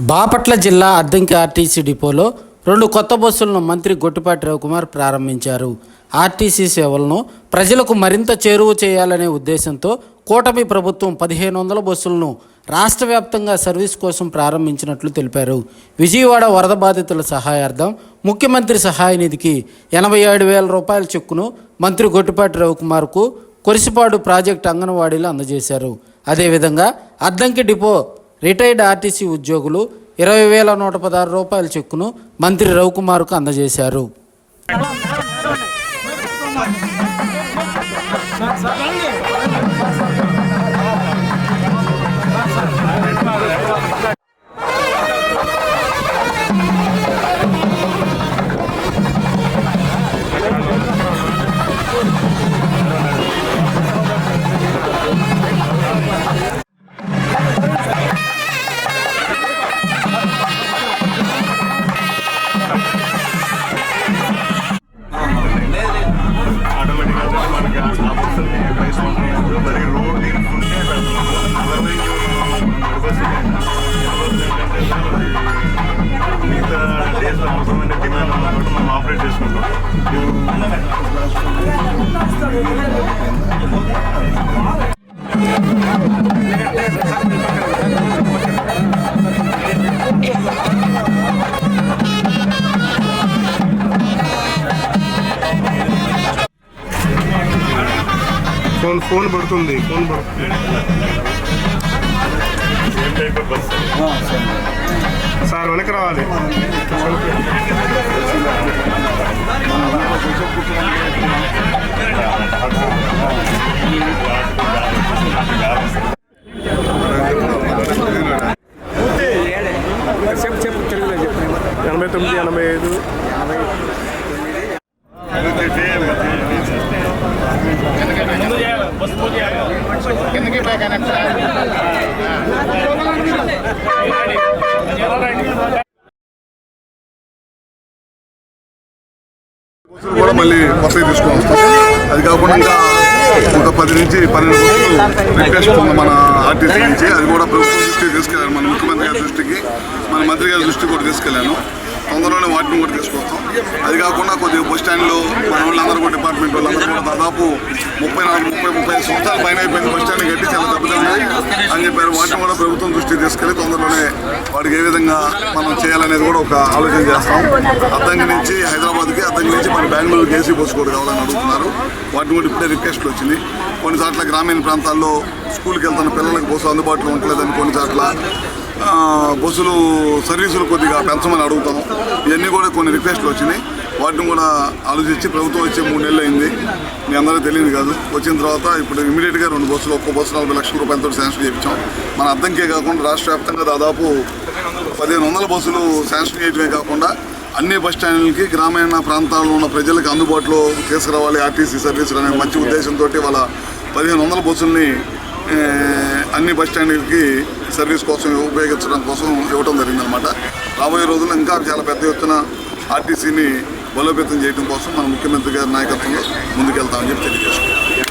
బాపట్ల జిల్లా అద్దంకి ఆర్టీసీ డిపోలో రెండు కొత్త బస్సులను మంత్రి గొట్టిపాటి రవికుమార్ ప్రారంభించారు. ఆర్టీసీ సేవలను ప్రజలకు మరింత చేరువ చేయాలనే ఉద్దేశంతో కూటమి ప్రభుత్వం పదిహేను వందల బస్సులను రాష్ట్ర వ్యాప్తంగా సర్వీస్ కోసం ప్రారంభించినట్లు తెలిపారు. విజయవాడ వరద బాధితుల సహాయార్థం ముఖ్యమంత్రి సహాయ నిధికి ఎనభై ఏడు వేల రూపాయల చెక్కును మంత్రి గొట్టిపాటి రవికుమార్కు కొరిసిపాడు ప్రాజెక్టు అంగన్వాడీలు అందజేశారు. అదేవిధంగా అద్దంకి డిపో రిటైర్డ్ ఆర్టీసీ ఉద్యోగులు ఇరవై వేల నూట పదహారు రూపాయల చెక్కును మంత్రి రవికుమార్కు అందజేశారు. ఫోన్ ఫోన్ పడుతుంది ఫోన్ పడుతుంది సార్ వెనక్కి రావాలి. ఎనభై తొమ్మిది ఎనభై ఐదు. ఎనభై కూడా మళ్ళీ కొత్తవి తీసుకొని వస్తాం. అది కాకుండా ఇంకా ఒక పది నుంచి పన్నెండు రోజులు రిక్వెస్ట్ ఉంది మన ఆర్టీసీ నుంచి అది కూడా ప్రభుత్వం దృష్టికి తీసుకెళ్ళాను మన ముఖ్యమంత్రి గారి దృష్టికి మన మంత్రి గారి దృష్టికి కూడా తీసుకెళ్ళాను. తొందరలోనే వాటిని కూడా తీసుకొస్తాం. అది కాకుండా కొద్దిగా బస్ స్టాండ్లో మన వాళ్ళందరూ కూడా డిపార్ట్మెంట్ వాళ్ళందరూ కూడా దాదాపు ముప్పై నాలుగు ముప్పై ముప్పై ఐదు పైన అయిపోయింది. బస్ స్టాండ్ కట్టి చాలా దెబ్బతిన్నాయి. అని చెప్పారు. వాటిని కూడా ప్రభుత్వం దృష్టికి తీసుకెళ్ళి తొందరలోనే వాటికి ఏ విధంగా మనం చేయాలనేది కూడా ఒక ఆలోచన చేస్తాం. అద్దంకి నుంచి హైదరాబాద్కి అద్దంకి నుంచి మన బెంగళూరుకి ఏసీ బస్సు కూడా కావాలని అడుగుతున్నారు. వాటిని కూడా ఇప్పుడే రిక్వెస్ట్లు వచ్చింది. కొన్ని చోట్ల గ్రామీణ ప్రాంతాల్లో స్కూల్కి వెళ్తున్న పిల్లలకు బస్సు అందుబాటులో ఉండలేదని కొన్ని చోట్ల బస్సులు సర్వీసులు కొద్దిగా పెంచమని అడుగుతాం ఇవన్నీ కూడా కొన్ని రిక్వెస్ట్లు వచ్చినాయి. వాటిని కూడా ఆలోచించి ప్రభుత్వం వచ్చే మూడు నెలలు అయింది. మీ అందరూ తెలియదు కాదు. వచ్చిన తర్వాత ఇప్పుడు ఇమీడియట్గా రెండు బస్సులు ఒక్కో బస్సు నలభై లక్షల రూపాయలతో శాంక్షన్ చేయించాం. మన అర్థంకే కాకుండా రాష్ట్ర వ్యాప్తంగా దాదాపు పదిహేను వందల బస్సులు శాంక్షన్ చేయటమే కాకుండా అన్ని బస్ స్టాండ్లకి గ్రామీణ ప్రాంతాల్లో ఉన్న ప్రజలకు అందుబాటులో తీసుకురావాలి ఆర్టీసీ సర్వీసులు అనే మంచి ఉద్దేశంతో వాళ్ళ పదిహేను వందల బస్సుల్ని అన్ని బస్ స్టాండ్లకి సర్వీస్ కోసం ఉపయోగించడం కోసం ఇవ్వడం జరిగిందనమాట రాబోయే రోజుల్లో ఇంకా చాలా పెద్ద ఎత్తున ఆర్టీసీని బలోపేతం చేయడం కోసం మన ముఖ్యమంత్రి గారి నాయకత్వంలో ముందుకెళ్తామని చెప్పి తెలియజేస్తున్నాం